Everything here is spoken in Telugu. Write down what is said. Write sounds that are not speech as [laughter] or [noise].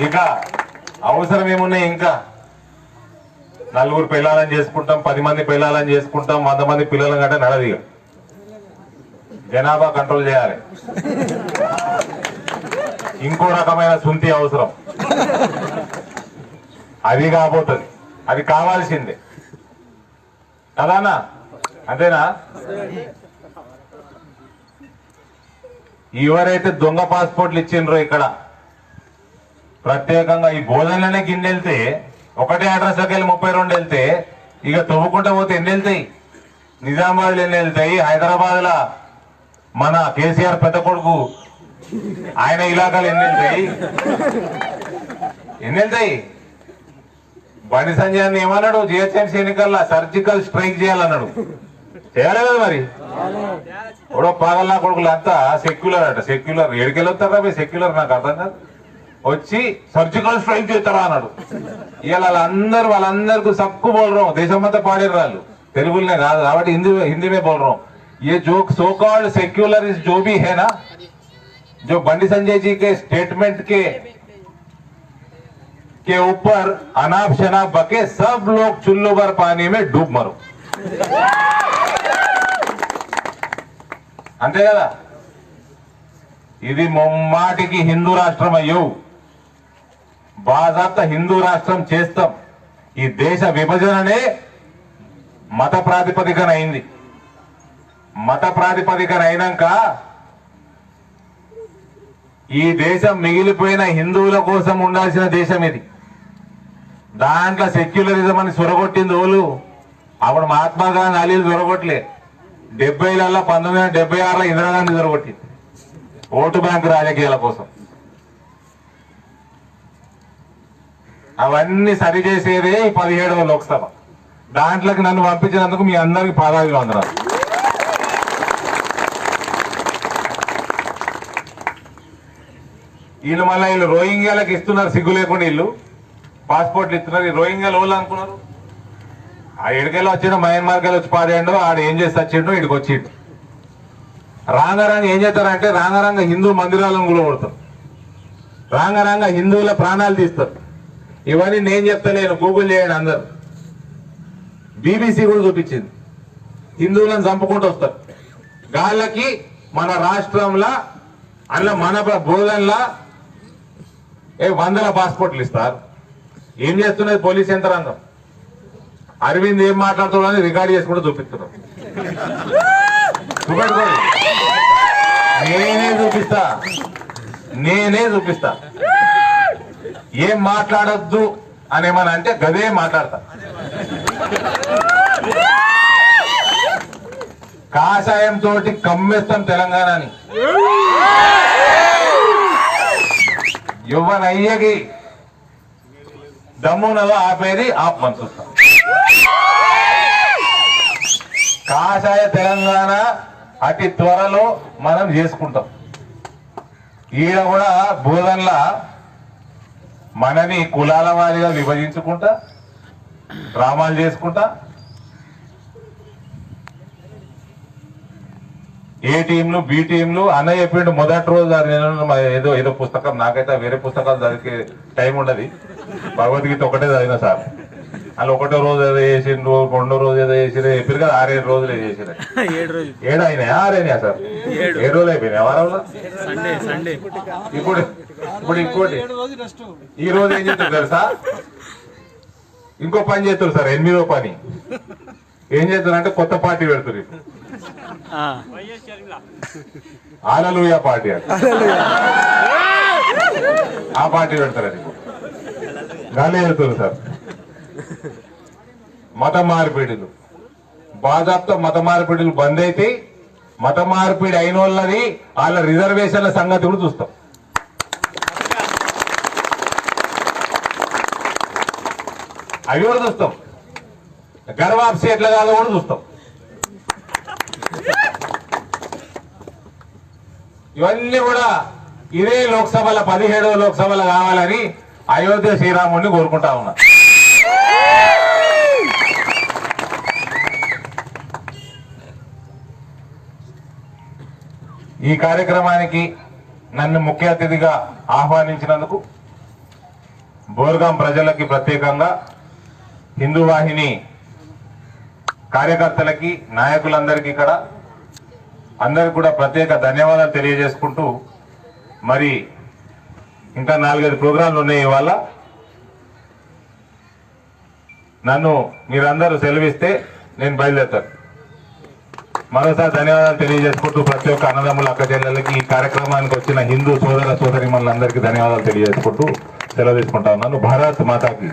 ఇక అవసరం ఏమున్నాయి ఇంకా? నలుగురు పిల్లలని చేసుకుంటాం పది మంది పిల్లలని చేసుకుంటాం వంద మంది పిల్లలు కంటే నడది జనాభా కంట్రోల్ చేయాలి. ఇంకో రకమైన సుంతి అవసరం. అది కాబోతుంది. అది కావాల్సిందే. కదానా అంతేనా? ఎవరైతే దొంగ పాస్పోర్ట్లు ఇచ్చిండ్రో ఇక్కడ ప్రత్యేకంగా ఈ బోధనలోనే గిన్నె వెళ్తే ఒకటే అడ్రస్ వెళ్ళి ముప్పై రెండు వెళ్తే ఇక తవ్వుకుంటా పోతే ఎన్ని వెళ్తాయి? నిజామాబాద్ ఎన్ని వెళ్తాయి? హైదరాబాద్ లా మన కేసీఆర్ పెద్ద కొడుకు ఆయన ఇలాకాలు ఎన్ని వెళ్తాయి? ఎన్ని వెళ్తాయి? బండి సంజయ్ అన్న ఏమన్నాడు? జిహెచ్ఎంసీ ఎన్నికల్లో సర్జికల్ స్ట్రైక్ చేయాలన్నాడు. చేయాలి కదా మరి ఎవడో పాగల్లా కొడుకులు అంతా సెక్యులర్ అట. సెక్యులర్ మీ సెక్యులర్ నాకు అర్థం కాదు. వచ్చి సర్జికల్ స్ట్రైక్ చేస్తారా అన్నాడు ఇవాళ వాళ్ళందరూ వాళ్ళందరికీ సక్కు బోలరం దేశం అంతా పాడారు వాళ్ళు తెలుగులోనే కాదు కాబట్టి హిందీ हिंदी में बोल रहा हूँ ये जो सो कॉल्ड सेक्युलरिस्ट जो भी है ना जो बंडी संजय जी के स्टेटमेंट के के ऊपर अनाप शनाप बके सब लोग चुल्लू भर पानी में डूब मरो అంతే కదా ఇది ముమ్మాటికి హిందూ రాష్ట్రం అయ్యో బాజాప్త హిందూ రాష్ట్రం చేస్తాం. ఈ దేశ విభజననే మత ప్రాతిపదికన అయింది. మత ప్రాతిపదికన అయినాక ఈ దేశం మిగిలిపోయిన హిందువుల కోసం ఉండాల్సిన దేశం ఇది. దాంట్లో సెక్యులరిజం అని సొరగొట్టింది ఓలు. అప్పుడు మహాత్మా గాంధీ అలీలు సొరగొట్టలే. డెబ్బైలలో పంతొమ్మిది వందల డెబ్బై ఆరులో ఇందిరాగాంధీ సొరగొట్టింది. ఓటు బ్యాంకు రాజకీయాల కోసం. అవన్నీ సరిచేసేదే ఈ పదిహేడవ లోక్సభ. దాంట్లోకి నన్ను పంపించినందుకు మీ అందరికి పాదాభివందనాలు. వీళ్ళు మళ్ళీ వీళ్ళు రోహింగ్యాలకు ఇస్తున్నారు సిగ్గు లేకుండా వీళ్ళు. పాస్పోర్ట్లు ఇస్తున్నారు ఈ రోహింగ్యాలు వాళ్ళు అనుకున్నారు? ఆ ఎడికెళ్ళి వచ్చిన మయన్మార్కి వచ్చి పాడాడు ఆడు ఏం చేసి వచ్చిండు ఇక్కడికి వచ్చిండు. రాంగరాంగ ఏం చేస్తారంటే రాంగరాంగ హిందూ మందిరాలను కూడా కొడతారు రాంగరాంగ హిందువుల ప్రాణాలు తీస్తారు. ఇవన్నీ నేను చెప్తలేను గూగుల్ చేయండి అందరు. బీబీసీ కూడా చూపించింది. హిందువులను చంపుకుంటూ వస్తారు. గాళ్ళకి మన రాష్ట్రంలో అందులో మన బోధనలా ఏ వందల పాస్పోర్ట్లు ఇస్తారు. ఏం చేస్తున్నది పోలీస్ యంత్రాంగం? అరవింద్ ఏం మాట్లాడుతున్నాడో అని రికార్డ్ చేసుకుంటూ చూపిస్తున్నాం చూపెట్టుకోండి. నేనే చూపిస్తా. నేనే చూపిస్తా. ఏం మాట్లాడొద్దు అని అంటే గదే మాట్లాడతా. కాషాయం తోటి కమ్మేస్తాం తెలంగాణని. యువనయ్యకి దమ్మునలో ఆపేది ఆప్ చూస్తాం కాషాయ తెలంగాణ అతి త్వరలో మనం చేసుకుంటాం. ఈడ కూడా బోధనలా మనని కులాల వారిగా విభజించుకుంటా డ్రామాలు చేసుకుంటా ఏ టీంలు బి టీంలు అన్న చెప్పిండు మొదటి రోజు ఏదో ఏదో పుస్తకం నాకైతే వేరే పుస్తకాలు చదివే టైం ఉండదు. భగవద్గీత ఒకటే చదివిన సార్. అలా ఒకటో రోజు ఏదో చేసిండ్రు రెండో రోజు ఏదో చేసిరు చెప్పారు కదా ఆరేడు [laughs] రోజులు చేసిరు ఏడు అయినాయా ఆరైనాయా సార్? ఏడు. రోజులు అయిపోయినాయి వారంలో? ఇప్పుడు ఇప్పుడు ఇంకోటి. ఈ రోజు ఏం చేస్తారు తెలుసా? ఇంకో పని చేస్తారు సార్ ఎనిమిదో పని. ఏం చేస్తారు అంటే కొత్త పార్టీ పెడుతున్నారు ఇప్పుడు. ఆ, ఆలలుయా పార్టీ అది ఆ పార్టీ పెడతారు అది. గాలి వెళ్తున్నారు సార్. మత మార్పిడులు. బాధాప్త మత మార్పిడులు బంద్ అయితే మత మార్పిడి అయిన వాళ్ళని వాళ్ళ రిజర్వేషన్ల సంగతి కూడా చూస్తాం. అవి కూడా చూస్తాం. గర్వాప్సి ఎట్లా కాదో కూడా చూస్తాం. ఇవన్నీ కూడా ఇదే లోక్సభల పదిహేడవ లోక్సభలో కావాలని అయోధ్య శ్రీరాముడిని కోరుకుంటా ఉన్నా. ఈ కార్యక్రమానికి నన్ను ముఖ్య అతిథిగా ఆహ్వానించినందుకు బోర్గాం ప్రజలకి ప్రత్యేకంగా హిందూ వాహిని కార్యకర్తలకి నాయకులందరికీ ఇక్కడ అందరికి కూడా ప్రత్యేక ధన్యవాదాలు తెలియజేసుకుంటూ మరి ఇంకా నాలుగైదు ప్రోగ్రాంలు ఉన్నాయి ఇవాళ. నన్ను మీరందరూ సెలవిస్తే నేను బయలుదేరుతాను. మరోసారి ధన్యవాదాలు తెలియజేసుకుంటూ ప్రతి ఒక్క అన్నదమ్ముల అక్క చెల్లెలకి ఈ కార్యక్రమానికి వచ్చిన హిందూ సోదర సోదరి ధన్యవాదాలు తెలియజేసుకుంటూ సెలవు తీసుకుంటా ఉన్నాను. భారత్ మాతాకి.